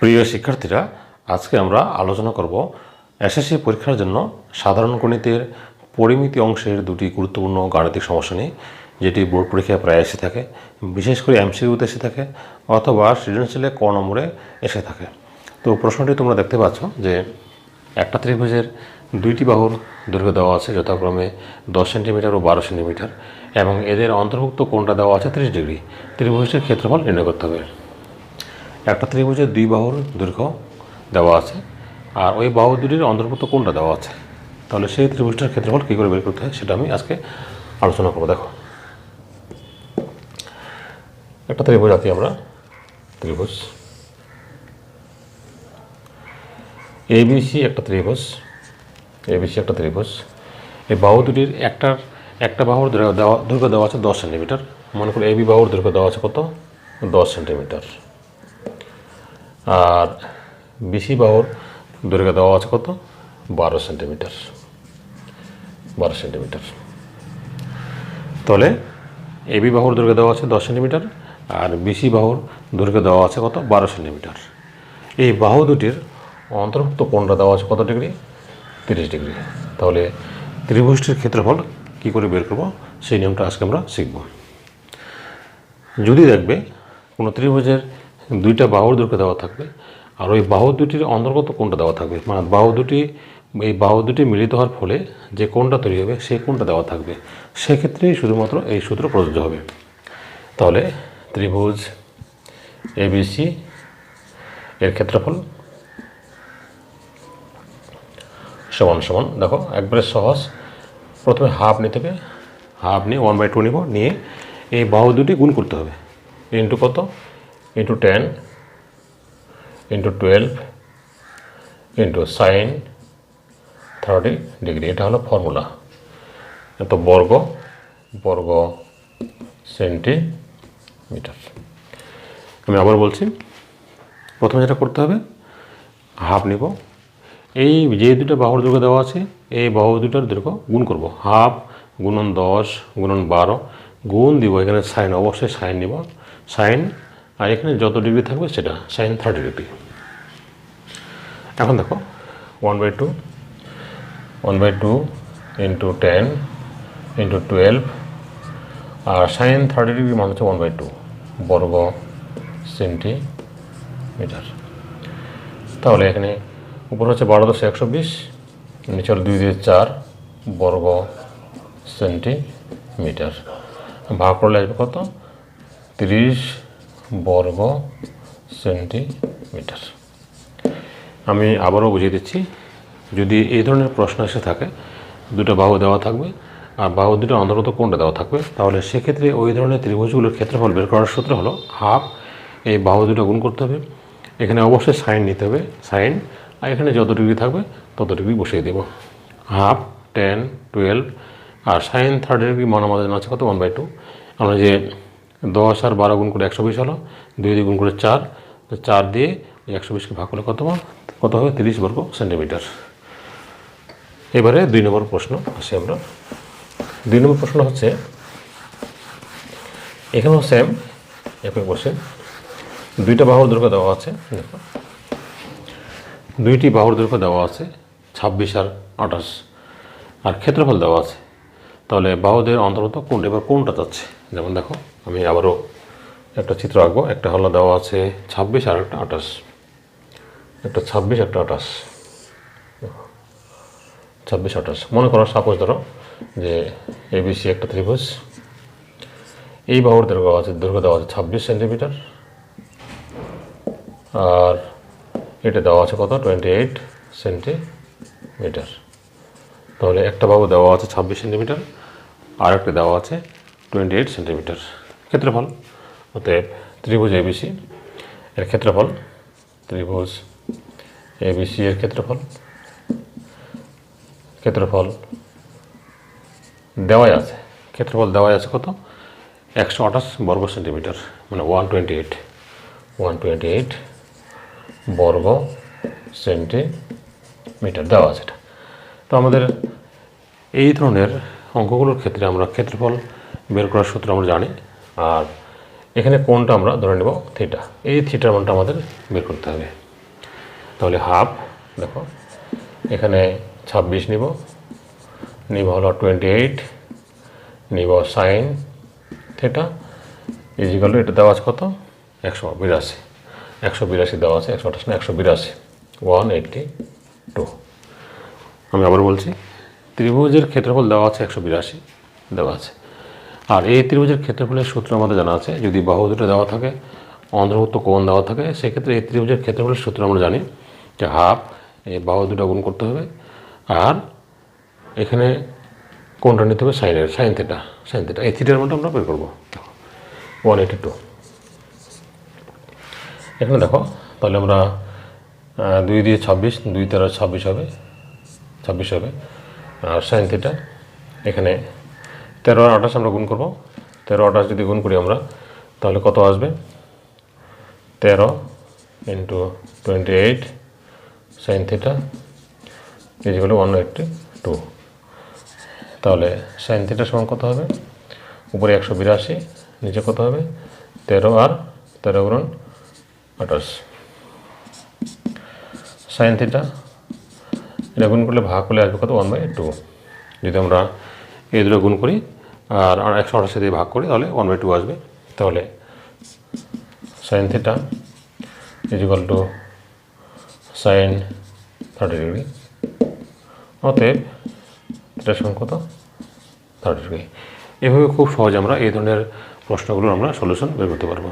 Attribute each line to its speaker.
Speaker 1: প্রিয় শিক্ষার্থীরা, আজকে আমরা আলোচনা করব এসএসসি পরীক্ষার জন্য সাধারণ গণিতের পরিমিতি অংশের দুটি গুরুত্বপূর্ণ গাণিতিক সমস্যা নিয়ে, যেটি বোর্ড পরীক্ষায় প্রায় এসে থাকে, বিশেষ করে এমসিইউতে এসে থাকে অথবা সৃজনশীলে ক নম্বরে এসে থাকে। তো প্রশ্নটি তোমরা দেখতে পাচ্ছ যে একটা ত্রিভুজের দুইটি বাহুর দৈর্ঘ্য দেওয়া আছে যথাক্রমে দশ সেন্টিমিটার ও বারো সেন্টিমিটার এবং এদের অন্তর্ভুক্ত কোণটা দেওয়া আছে ত্রিশ ডিগ্রি। ত্রিভুজটির ক্ষেত্রফল নির্ণয় করতে হবে। একটা ত্রিভুজের দুই বাহুর দৈর্ঘ্য দেওয়া আছে, আর ওই বাহু দুটির অন্তর্ভুক্ত কোনটা দেওয়া আছে। তাহলে সেই ত্রিভুজটার ক্ষেত্রফল কী করে বের করতে হয় সেটা আমি আজকে আলোচনা করব। দেখো। একটা ত্রিভুজ আঁকি আমরা। ত্রিভুজ। এবিসি একটা ত্রিভুজ। এবিসি একটা ত্রিভুজ। এই বাহু দুটির একটার একটা বাহুর দৈর্ঘ্য দেওয়া দৈর্ঘ্য দেওয়া আছে দশ সেন্টিমিটার। মনে করি এবি বাহুর দৈর্ঘ্য দেওয়া আছে কত? দশ সেন্টিমিটার। আর বিসি বাহুর দৈর্ঘ্য দেওয়া আছে কত? বারো সেন্টিমিটার। বারো সেন্টিমিটার। তাহলে এবি বাহুর দৈর্ঘ্য দেওয়া আছে দশ সেন্টিমিটার আর বিসি বাহুর দৈর্ঘ্য দেওয়া আছে কত? বারো সেন্টিমিটার। এই বাহু দুটির অন্তর্ভুক্ত কোণটা দেওয়া আছে কত ডিগ্রি? তিরিশ ডিগ্রি। তাহলে ত্রিভুজটির ক্ষেত্রফল কী করে বের করব? সেই নিয়মটা আজকে আমরা শিখব। যদি দেখবে কোনো ত্রিভুজের দুইটা বাহুর দৈর্ঘ্য দেওয়া থাকবে। আর ওই বাহু দুটির অন্তর্গত কোনটা দেওয়া থাকবে। মানে বাহু দুটি, এই বাহু দুটি মিলিত হওয়ার ফলে যে কোনটা তৈরি হবে, সেই কোনটা দেওয়া থাকবে। সেক্ষেত্রেই শুধুমাত্র এই সূত্র প্রযোজ্য হবে। তাহলে ত্রিভুজ এবিসি এর ক্ষেত্রফল সমান সমান। দেখো, একবারে সহজ। প্রথমে হাফ নিতে হবে। হাফ নিয়ে ওয়ান বাই টু নিব। নিয়ে এই বাহু দুটি গুণ করতে হবে। ইন্টু কত? Into ten into twelve into sine thirty degree এটা হলো ফর্মুলা এত বর্গ বর্গ সেন্টিমিটার আমি আবার বলছি, প্রথমে যেটা করতে হবে হাফ নিব। এই যে দুটো বাহুর দৈর্ঘ্য দেওয়া আছে, এই বাহু দুটার দৈর্ঘ্য গুণ করব। হাফ গুণন দশ, গুণন বারো, গুণ দিব এখানে সাইন অবশ্যই সাইন নিব। সাইন আর এখানে যত ডিগ্রি থাকবে সেটা সাইন থার্টি ডিগ্রি। এখন দেখো one by two one by two into ten into twelve R sine thirty degree মান হচ্ছে ওয়ান বাই টু বর্গ সেন্টিমিটার। তাহলে এখানে উপর হচ্ছে বারো দশ একশো বিশ, নিচের দুই দিয়ে চার বর্গ সেন্টিমিটার। ভাগ করলে আসবে কত? তিরিশ বর্গ সেন্টিমিটার। আমি আবারও বুঝিয়ে দিচ্ছি, যদি এই ধরনের প্রশ্ন এসে থাকে, দুটো বাহু দেওয়া থাকবে, আর বাহু দুটো অন্তর্গত কোনটা দেওয়া থাকবে, তাহলে সেক্ষেত্রে ওই ধরনের ত্রিভুজগুলোর ক্ষেত্রফল বের করার সূত্র হলো হাফ, এই বাহু দুটো গুণ করতে হবে। এখানে অবশ্যই সাইন নিতে হবে, সাইন, আর এখানে যত ডিগ্রি থাকবে তত ডিগ্রি বসিয়ে দেব। হাফ, টেন, টুয়েলভ, আর সাইন থার্ড ডিগ্রি মান আমাদের আছে কত? One by two. আমরা যে দশ আর বারো গুণ করে একশো বিশ হলো, দুই দিয়ে গুণ করে চার চার দিয়ে একশো বিশকে ভাগ করলে কত? কত হবে? তিরিশ বর্গ সেন্টিমিটার। এবারে দুই নম্বর প্রশ্ন আসি আমরা। দুই নম্বর প্রশ্ন হচ্ছে এখানেও সেম একই কোশ্চেন দুইটা বাহুর দৈর্ঘ্য দেওয়া আছে, দেখো। দুইটি বাহুর দৈর্ঘ্য দেওয়া আছে, ছাব্বিশ আর আঠাশ। আর ক্ষেত্রফল দেওয়া আছে। তাহলে বাহুদের অন্তর্গত কোনটা এবার কোনটা যাচ্ছে? যেমন দেখো আমি আবারও একটা চিত্র আঁকবো। একটা হলো দেওয়া আছে ছাব্বিশ আর একটা আঠাশ। একটা ছাব্বিশ, একটা আঠাশ। ছাব্বিশ, আঠাশ। মনে করো সাপোজ ধরো যে এবিসি একটা ত্রিভুজ। এই বাহুর দৈর্ঘ্য আছে, দৈর্ঘ্য দেওয়া আছে ছাব্বিশ সেন্টিমিটার। আর এটা দেওয়া আছে কত? Twenty eight centimetre. তাহলে একটা বাহু দেওয়া আছে ছাব্বিশ সেন্টিমিটার আর একটা দেওয়া আছে টোয়েন্টি এইট সেন্টিমিটার। ক্ষেত্রফল, অতএব ত্রিভুজ এবিসি এর ক্ষেত্রফল, ত্রিভুজ এবিসি এর ক্ষেত্রফল ক্ষেত্রফল দেওয়াই আছে। ক্ষেত্রফল দেওয়াই আছে কত? একশো আঠাশ বর্গ সেন্টিমিটার মানে one twenty eight one twenty eight বর্গ সেন্টিমিটার দেওয়া আছে এটা। তো আমাদের এই ধরনের অঙ্কগুলোর ক্ষেত্রে আমরা ক্ষেত্রফল বের করার সূত্র আমরা জানি। আর এখানে কোনটা আমরা ধরে নেব? থিটা এই থিটার মানটা আমাদের বের করতে হবে। তাহলে হাফ দেখো, এখানে ছাব্বিশ নিব। নিব হলো টোয়েন্টি এইট নিব সাইন থেটা ইজিকাল এটা দেওয়া আছে কত? একশো বিরাশি। একশো বিরাশি দেওয়া আছে, একশো আঠাশ না, একশো বিরাশি। ওয়ান এইটটি টু আমি আবার বলছি, ত্রিভুজের ক্ষেত্রফল দেওয়া আছে একশো বিরাশি, দেওয়া আছে। আর এই ত্রিভুজের ক্ষেত্রফলের সূত্র আমাদের জানা আছে, যদি বাহু দুটো দেওয়া থাকে, অন্তর্ভুক্ত কোণ দেওয়া থাকে, সেক্ষেত্রে এই ত্রিভুজের ক্ষেত্রফলের সূত্র আমরা জানি যে হাফ এই বাহু দুটো গুণ করতে হবে, আর এখানে কোনটা নিতে হবে সাইনের, সাইন থেটা সাইন থেটা, এই থিটার মধ্যে আমরা বের করব। One eighty two. এখানে দেখো, তাহলে আমরা দুই দিয়ে ছাব্বিশ, দুই তেরো ছাব্বিশ হবে ছাব্বিশ হবে, আর সাইন থিটা এখানে তেরো আর আঠাশ আমরা গুণ করব। তেরো, আঠাশ যদি গুণ করি আমরা, তাহলে কত আসবে? তেরো into twenty eight sine theta ইজিগুলো one eighty two তাহলে সাইন থিটা সমান কত হবে? উপরে একশো বিরাশি, নিচে কত হবে? তেরো আর তেরো গুণ আঠাশ। সাইন থিটা এটা গুণ করলে ভাগ করলে আসবে কত? ওয়ান বাই টু যদি আমরা এই দুটো গুণ করি, আর একশো আঠাশি দিয়ে ভাগ করি, তাহলে ওয়ান বাই টু আসবে। তাহলে sine theta is equal two sine thirty degree অতএব থিটার সমান কত? থার্টি ডিগ্রি এভাবে খুব সহজে আমরা এই ধরনের প্রশ্নগুলোর আমরা সলিউশন বের করতে পারব।